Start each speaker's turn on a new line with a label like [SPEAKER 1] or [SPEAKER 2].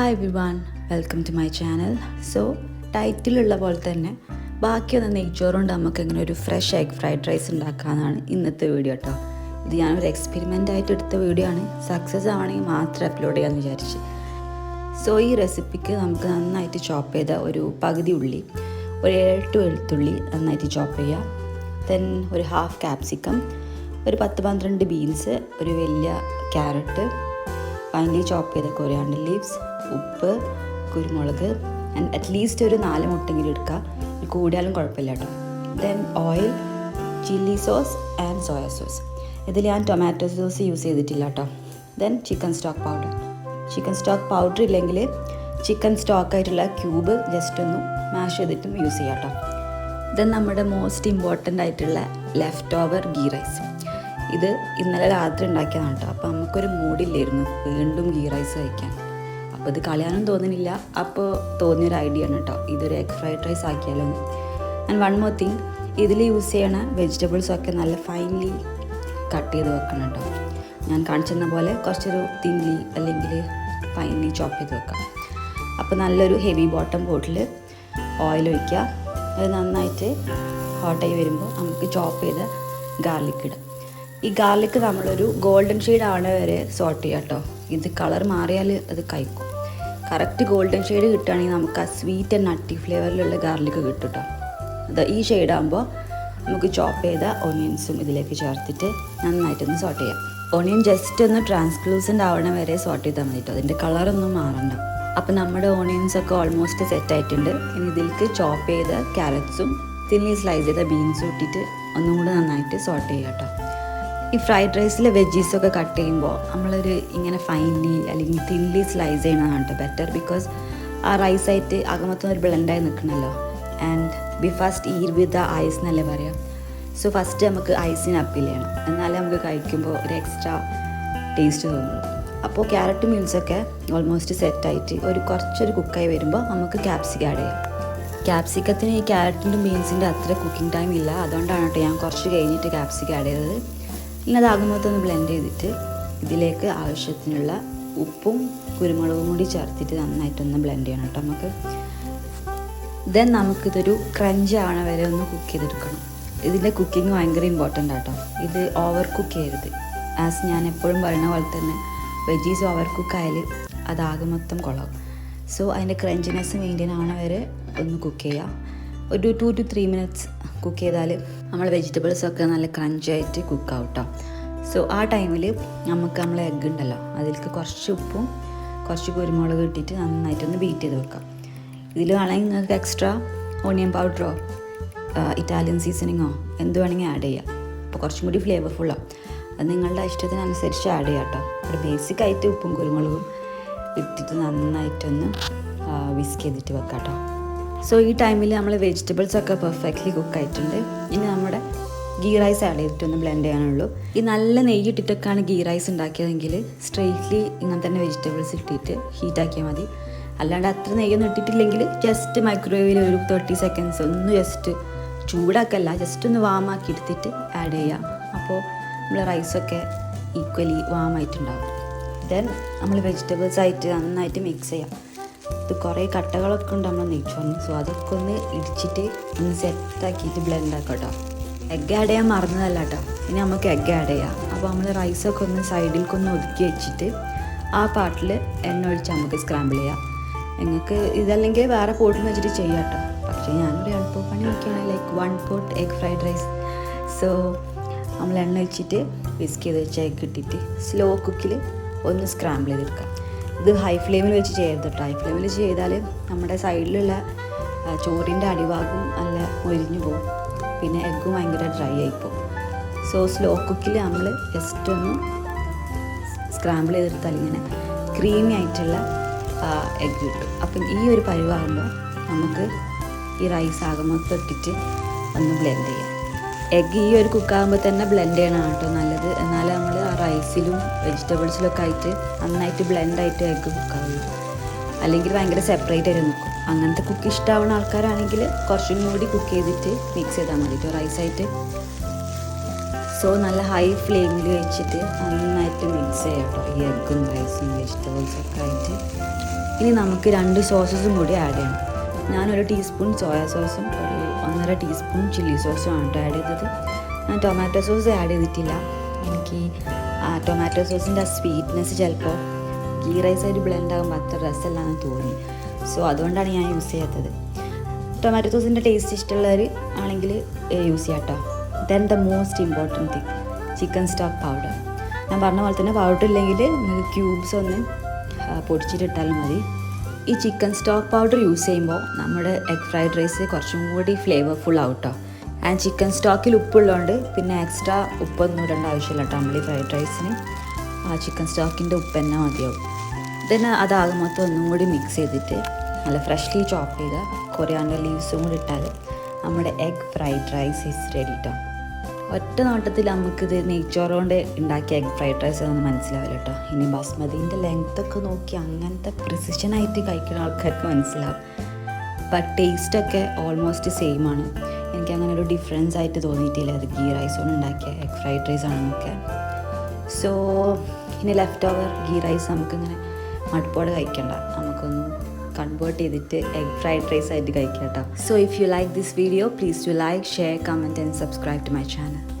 [SPEAKER 1] Hi every welcome to my channel so ടൈറ്റിലുള്ള പോലെ തന്നെ ബാക്കിയൊന്ന് നെയ്ച്ചോറുണ്ട് നമുക്ക് എങ്ങനെ ഒരു ഫ്രഷ് എഗ് ഫ്രൈഡ് റൈസ് ഉണ്ടാക്കാമെന്നാണ് ഇന്നത്തെ വീഡിയോ കേട്ടോ ഇത് ഞാനൊരു എക്സ്പെരിമെന്റ് ആയിട്ട് എടുത്ത വീഡിയോ ആണ്. സക്സസ് ആവണമെങ്കിൽ മാത്രം അപ്ലോഡ് ചെയ്യാമെന്ന് വിചാരിച്ച്. സോ ഈ റെസിപ്പിക്ക് നമുക്ക് നന്നായിട്ട് ചോപ്പ് ചെയ്ത ഒരു പകുതി ഉള്ളി ഒരു ഏഴെട്ട് വെളുത്തുള്ളി നന്നായിട്ട് ചോപ്പ് ചെയ്യുക ദെൻ ഒരു ഹാഫ് ക്യാപ്സിക്കം ഒരു പത്ത് പന്ത്രണ്ട് ബീൻസ് ഒരു വലിയ ക്യാരറ്റ് ഫൈനലി ചോപ്പ് ചെയ്ത കൊറിയാണ്ടർ ലീവ്സ് ഉപ്പ് കുരുമുളക് ആൻഡ് അറ്റ്ലീസ്റ്റ് ഒരു നാല് മുട്ടെങ്കിലും എടുക്കുക. കൂടിയാലും കുഴപ്പമില്ല കേട്ടോ. Then oil chilli sauce and soya sauce ഇതിൽ ഞാൻ ടൊമാറ്റോ സോസ് യൂസ് ചെയ്തിട്ടില്ല കേട്ടോ. Then chicken stock powder chicken stock powder ഇല്ലെങ്കിൽ ചിക്കൻ സ്റ്റോക്കായിട്ടുള്ള ക്യൂബ് ജസ്റ്റ് ഒന്ന് മാഷ് ചെയ്തിട്ടും യൂസ് ചെയ്യാം കേട്ടോ. ദെൻ നമ്മുടെ മോസ്റ്റ് ഇമ്പോർട്ടന്റ് ആയിട്ടുള്ള ലെഫ്റ്റ് ഓവർ ഗീ റൈസ് ഇത് ഇന്നലെ രാത്രി ഉണ്ടാക്കിയതാണ് കേട്ടോ. അപ്പോൾ നമുക്കൊരു മൂഡില്ലായിരുന്നു വീണ്ടും ഗീ റൈസ് കഴിക്കാൻ. അപ്പോൾ ഇത് കളയാനും തോന്നുന്നില്ല. അപ്പോൾ തോന്നിയൊരു ഐഡിയ ആണ് കേട്ടോ. ഇതൊരു എഗ് ഫ്രൈഡ് റൈസ് ആക്കിയാലോ ആൻഡ് വൺ മോർ തിങ് ഇതിൽ യൂസ് ചെയ്യണ വെജിറ്റബിൾസൊക്കെ നല്ല ഫൈൻലി കട്ട് ചെയ്ത് വെക്കണം കേട്ടോ. ഞാൻ കാണിച്ചെന്ന പോലെ കുറച്ചൊരു തിന്നി അല്ലെങ്കിൽ ഫൈൻലി ചോപ്പ് ചെയ്ത് വെക്കാം. അപ്പോൾ നല്ലൊരു ഹെവി ബോട്ടം ബോട്ടിൽ ഓയിൽ ഒഴിക്കുക. അത് നന്നായിട്ട് ഹോട്ടായി വരുമ്പോൾ നമുക്ക് ചോപ്പ് ചെയ്ത് ഗാർലിക് ഇടുക ഈ ഗാർലിക്ക് നമ്മളൊരു ഗോൾഡൻ ഷെയ്ഡ് ആവണ വരെ സോട്ട് ചെയ്യുക കേട്ടോ. ഇത് കളർ മാറിയാൽ അത് കഴിക്കും. കറക്റ്റ് ഗോൾഡൻ ഷെയ്ഡ് കിട്ടുകയാണെങ്കിൽ നമുക്ക് ആ സ്വീറ്റ് ആൻഡ് നട്ടി ഫ്ലേവറിലുള്ള ഗാർലിക്ക് കിട്ടും കേട്ടോ. അത് ഈ ഷെയ്ഡ് ആകുമ്പോൾ നമുക്ക് ചോപ്പ് ചെയ്ത ഓണിയൻസും ഇതിലേക്ക് ചേർത്തിട്ട് നന്നായിട്ടൊന്ന് സോട്ട് ചെയ്യാം. ഓണിയൻ ജസ്റ്റ് ഒന്ന് ട്രാൻസ്ക്ലൂസന്റ് ആവണ വരെ സോട്ട് ചെയ്താൽ മതി കേട്ടോ. അതിന്റെ കളറൊന്നും മാറണ്ട. അപ്പം നമ്മുടെ ഓണിയൻസ് ഒക്കെ ഓൾമോസ്റ്റ് സെറ്റ് ആയിട്ടുണ്ട്. ഇനി ഇതിലേക്ക് ചോപ്പ് ചെയ്ത ക്യാരറ്റ്സും തിന്നി സ്ലൈസ് ചെയ്ത ബീൻസും ഇട്ടിട്ട് ഒന്നും കൂടെ നന്നായിട്ട് സോട്ട് ചെയ്യാം കേട്ടോ. ഈ ഫ്രൈഡ് റൈസിൽ വെജീസൊക്കെ കട്ട് ചെയ്യുമ്പോൾ നമ്മളൊരു ഇങ്ങനെ ഫൈൻലി അല്ലെങ്കിൽ തിൻലി സ്ലൈസ് ചെയ്യണതാണ് കേട്ടോ ബെറ്റർ ബിക്കോസ് ആ റൈസായിട്ട് അകമത്തുനിന്ന് ഒരു ബ്ലെൻഡായി നിൽക്കണമല്ലോ and we first eat with the eyes എന്നല്ലേ പറയാം. സോ ഫസ്റ്റ് നമുക്ക് ഐസിന് അപ്പീൽ ചെയ്യണം. എന്നാലേ നമുക്ക് കഴിക്കുമ്പോൾ ഒരു എക്സ്ട്രാ ടേസ്റ്റ് തോന്നുള്ളൂ. അപ്പോൾ ക്യാരറ്റ് മീൽസൊക്കെ ഓൾമോസ്റ്റ് സെറ്റായിട്ട് ഒരു കുറച്ചൊരു കുക്കായി വരുമ്പോൾ നമുക്ക് ക്യാപ്സിക്ക ആഡ് ചെയ്യാം. ക്യാപ്സിക്കത്തിന് ഈ ക്യാരറ്റിന്റെ ബീൻസിന്റെ അത്ര കുക്കിംഗ് ടൈം ഇല്ല. അതുകൊണ്ടാണ് കേട്ടോ ഞാൻ കുറച്ച് കഴിഞ്ഞിട്ട് ക്യാപ്സിക്ക ആഡ് ചെയ്തത്. ഇനി അതാകുമ്പോൾ ഒന്ന് ബ്ലെൻഡ് ചെയ്തിട്ട് ഇതിലേക്ക് ആവശ്യത്തിനുള്ള ഉപ്പും കുരുമുളകും കൂടി ചേർത്തിട്ട് നന്നായിട്ടൊന്ന് ബ്ലെൻഡ് ചെയ്യണം കേട്ടോ നമുക്ക്. ദെൻ നമുക്കിതൊരു ക്രഞ്ച് ആവണ വരെ ഒന്ന് കുക്ക് ചെയ്തെടുക്കണം. ഇതിന്റെ കുക്കിംഗ് ഭയങ്കര ഇമ്പോർട്ടന്റ് ആട്ടോ. ഇത് ഓവർ കുക്ക് ചെയ്യരുത്. ആസ് ഞാൻ എപ്പോഴും പറയുന്ന പോലെ തന്നെ വെജീസ് ഓവർ കുക്ക് ആയാൽ അതാകെ മൊത്തം കൊള്ളാവും സോ അതിന്റെ ക്രഞ്ചിനെസ് മെയിന്റെയിൻ ആവണ വരെ ഒന്ന് കുക്ക് ചെയ്യാം. ഒരു two two three minutes cook ചെയ്താൽ നമ്മൾ വെജിറ്റബിൾസ് ഒക്കെ നല്ല ക്രഞ്ചായിട്ട് കുക്ക് ആവട്ടോ. സോ ആ ടൈമിൽ നമുക്ക് നമ്മളെ എഗ്ഗ് ഉണ്ടല്ലോ അതിലേക്ക് കുറച്ച് ഉപ്പും കുറച്ച് കുരുമുളക് ഇട്ടിട്ട് നന്നായിട്ടൊന്ന് ബീറ്റ് ചെയ്ത് വെക്കാം. ഇതിൽ വേണമെങ്കിൽ നിങ്ങൾക്ക് എക്സ്ട്രാ ഓണിയൻ പൗഡറോ ഇറ്റാലിയൻ സീസണിങ്ങോ എന്ത് വേണമെങ്കിൽ ആഡ് ചെയ്യാം. അപ്പോൾ കുറച്ചും കൂടി ഫ്ലേവർഫുള്ളാണ് അത് നിങ്ങളുടെ ഇഷ്ടത്തിനനുസരിച്ച് ആഡ് ചെയ്യാം കേട്ടോ. ഒരു ബേസിക്കായിട്ട് ഉപ്പും കുരുമുളകും ഇട്ടിട്ട് നന്നായിട്ടൊന്ന് വിസ്ക് ചെയ്തിട്ട് വെക്കാം കേട്ടോ. സോ ഈ ടൈമിൽ നമ്മൾ വെജിറ്റബിൾസ് ഒക്കെ പെർഫെക്റ്റ്ലി കുക്കായിട്ടുണ്ട് ഇനി നമ്മുടെ ഗീ റൈസ് ആഡ് ചെയ്തിട്ടൊന്ന് ബ്ലെൻഡ് ചെയ്യാനുള്ളൂ. ഈ നല്ല നെയ്യ് ഇട്ടിട്ടൊക്കെയാണ് ഗീ റൈസ് ഉണ്ടാക്കിയതെങ്കിൽ സ്ട്രെയിറ്റ്ലി ഇങ്ങനെ തന്നെ വെജിറ്റബിൾസ് ഇട്ടിട്ട് ഹീറ്റാക്കിയാൽ മതി. അല്ലാണ്ട് അത്ര നെയ്യൊന്നും ഇട്ടിട്ടില്ലെങ്കിൽ ജസ്റ്റ് മൈക്രോവേവിൽ ഒരു തേർട്ടി സെക്കൻഡ്സ് ഒന്ന് ജസ്റ്റ് ചൂടാക്കല്ല ജസ്റ്റ് ഒന്ന് വാമാക്കി എടുത്തിട്ട് ആഡ് ചെയ്യാം. അപ്പോൾ നമ്മൾ റൈസൊക്കെ ഈക്വലി വാമായിട്ടുണ്ടാവും ദെൻ നമ്മൾ വെജിറ്റബിൾസ് ആയിട്ട് നന്നായിട്ട് മിക്സ് ചെയ്യാം. ഇത് കുറേ കട്ടകളൊക്കെ ഉണ്ട് നമ്മൾ നെയ്ച്ചോറിന്. സോ അതൊക്കെ ഒന്ന് ഇടിച്ചിട്ട് ഒന്ന് സെറ്റാക്കിയിട്ട് ബ്ലെൻഡ് ആക്കാം കേട്ടോ എഗ്ഗ് ആഡ് ചെയ്യാൻ മറന്നതല്ല കേട്ടോ. ഇനി നമുക്ക് എഗ്ഗ് ആഡ് ചെയ്യാം. അപ്പോൾ നമ്മൾ റൈസൊക്കെ ഒന്ന് സൈഡിലേക്ക് ഒന്ന് ഒതുക്കി വെച്ചിട്ട് ആ പാട്ടിൽ എണ്ണ ഒഴിച്ച് നമുക്ക് സ്ക്രാമ്പിൾ ചെയ്യാം. നിങ്ങൾക്ക് ഇതല്ലെങ്കിൽ വേറെ പോട്ടിൽ വെച്ചിട്ട് ചെയ്യാം കേട്ടോ. പക്ഷേ ഞാനൊരു എളുപ്പപ്പണി നോക്കിയാണ് like one pot egg fried rice so നമ്മൾ എണ്ണ ഒഴിച്ചിട്ട് വിസ്ക് ചെയ്ത് വെച്ച എഗ് ഇട്ടിട്ട് സ്ലോ കുക്കിൽ ഒന്ന് സ്ക്രാമ്പിൾ ചെയ്തെടുക്കാം. ഇത് ഹൈ ഫ്ലെയിമിൽ വെച്ച് ചെയ്യരുത് കേട്ടോ ഹൈ ഫ്ലെയിമിൽ ചെയ്താൽ നമ്മുടെ സൈഡിലുള്ള ചോറിന്റെ അടിഭാഗം നല്ല മൊരിഞ്ഞു പോകും. പിന്നെ എഗ്ഗും ഭയങ്കര ഡ്രൈ ആയിപ്പോൾ സോ സ്ലോ കുക്കിൽ നമ്മൾ ജസ്റ്റ് ഒന്ന് സ്ക്രാമ്പിൾ ചെയ്തെടുത്താൽ ഇങ്ങനെ ക്രീമി ആയിട്ടുള്ള എഗ്ഗ് കിട്ടും. അപ്പം ഈ ഒരു പരിവാകുമ്പോൾ നമുക്ക് ഈ റൈസ് ആകുമ്പോൾ തൊട്ടിട്ട് ഒന്ന് ബ്ലെൻഡ് ചെയ്യാം. എഗ്ഗ് ഈ ഒരു കുക്കാകുമ്പോൾ തന്നെ ബ്ലെൻഡ് ചെയ്യണം കേട്ടോ നല്ലത്. എന്നാലേ നമ്മൾ ആ റൈസിലും വെജിറ്റബിൾസിലൊക്കെ ആയിട്ട് നന്നായിട്ട് ബ്ലെൻഡായിട്ട് എഗ്ഗ് കുക്കാവുള്ളൂ അല്ലെങ്കിൽ ഭയങ്കര സെപ്പറേറ്റ് ആയിട്ട് നിൽക്കും അങ്ങനത്തെ കുക്ക് ഇഷ്ടമാവുന്ന ആൾക്കാരാണെങ്കിൽ കുറച്ചും കൂടി കുക്ക് ചെയ്തിട്ട് മിക്സ് ചെയ്താൽ മതി കേട്ടോ റൈസായിട്ട് സോ നല്ല ഹൈ ഫ്ലെയിമിൽ വെച്ചിട്ട് നന്നായിട്ട് മിക്സ് ചെയ്യാം കേട്ടോ ഈ എഗ്ഗും റൈസും വെജിറ്റബിൾസൊക്കെ ആയിട്ട്. ഇനി നമുക്ക് രണ്ട് സോസസും കൂടി ആഡ് ചെയ്യണം. ഞാനൊരു ടീസ്പൂൺ സോയാ സോസും ഒരു ഒന്നര ടീസ്പൂൺ ചില്ലി സോസും കേട്ടോ ആഡ് ചെയ്തത്. ഞാൻ ടൊമാറ്റോ സോസ് ആഡ് ചെയ്തിട്ടില്ല. എനിക്ക് ടൊമാറ്റോ സോസിന്റെ ആ സ്വീറ്റ്നെസ് ചിലപ്പോൾ ഗീ റൈസ് ആയിട്ട് ബ്ലെൻഡ് ആകുമ്പോൾ അത്ര രസമല്ലാന്ന് തോന്നി. സോ അതുകൊണ്ടാണ് ഞാൻ യൂസ് ചെയ്യാത്തത്. ടൊമാറ്റോ സോസിന്റെ ടേസ്റ്റ് ഇഷ്ടമുള്ളവർ ആണെങ്കിൽ യൂസ് ചെയ്യാം കേട്ടോ then the most important thing chicken stock powder ഞാൻ പറഞ്ഞ പോലെ തന്നെ പൗഡർ ഇല്ലെങ്കിൽ ക്യൂബ്സ് ഒന്ന് പൊടിച്ചിട്ടിട്ടാലും മതി. ഈ ചിക്കൻ സ്റ്റോക്ക് പൗഡർ യൂസ് ചെയ്യുമ്പോൾ നമ്മുടെ എഗ് ഫ്രൈഡ് റൈസ് കുറച്ചും കൂടി ഫ്ലേവർഫുൾ ആവും കേട്ടോ ആൻഡ് ചിക്കൻ സ്റ്റോക്കിൽ ഉപ്പുള്ളതുകൊണ്ട് പിന്നെ എക്സ്ട്രാ ഉപ്പൊന്നും ഇടേണ്ട ആവശ്യമില്ല കേട്ടോ നമ്മൾ ഈ ഫ്രൈഡ് റൈസിന് ആ ചിക്കൻ സ്റ്റോക്കിന്റെ ഉപ്പ് തന്നെ മതിയാവും. ദെൻ അതാകെ മൊത്തം ഒന്നും കൂടി മിക്സ് ചെയ്തിട്ട് നല്ല ഫ്രഷ്ലി ചോപ്പ് ചെയ്ത കൊറിയാണ്ടർ ലീവ്സും കൂടി ഇട്ടാൽ നമ്മുടെ egg fried rice is ready കേട്ടോ ഒറ്റ നോട്ടത്തിൽ നമുക്കിത് നെയ്ച്ചോറ് കൊണ്ട് ഉണ്ടാക്കിയ എഗ് ഫ്രൈഡ് റൈസ് ഒന്നും മനസ്സിലാവില്ല കേട്ടോ ഇനി ബസ്മതിന്റെ ലെങ്ത് ഒക്കെ നോക്കി അങ്ങനത്തെ പ്രിസിഷൻ ആയിട്ട് കഴിക്കുന്ന ആൾക്കാർക്ക് മനസ്സിലാവും. ബട്ട് ടേസ്റ്റൊക്കെ ഓൾമോസ്റ്റ് സെയിം ആണ്. എനിക്ക് അങ്ങനെ ഒരു ഡിഫറൻസ് ആയിട്ട് തോന്നിയിട്ടില്ല. അത് ഗീ റൈസ് കൊണ്ട് ഉണ്ടാക്കിയ എഗ് ഫ്രൈഡ് റൈസ് ആണെന്നൊക്കെ. സോ ഇനി ലെഫ്റ്റ് ഓവർ ഗീ റൈസ് നമുക്കിങ്ങനെ മടുപ്പോടെ കഴിക്കണ്ട. നമുക്കൊന്ന് കൺവേർട്ട് ചെയ്തിട്ട് എഗ് ഫ്രൈഡ് റൈസ് ആയിട്ട് കഴിക്കാം കേട്ടോ so if you like this video please do like share comment and subscribe to my channel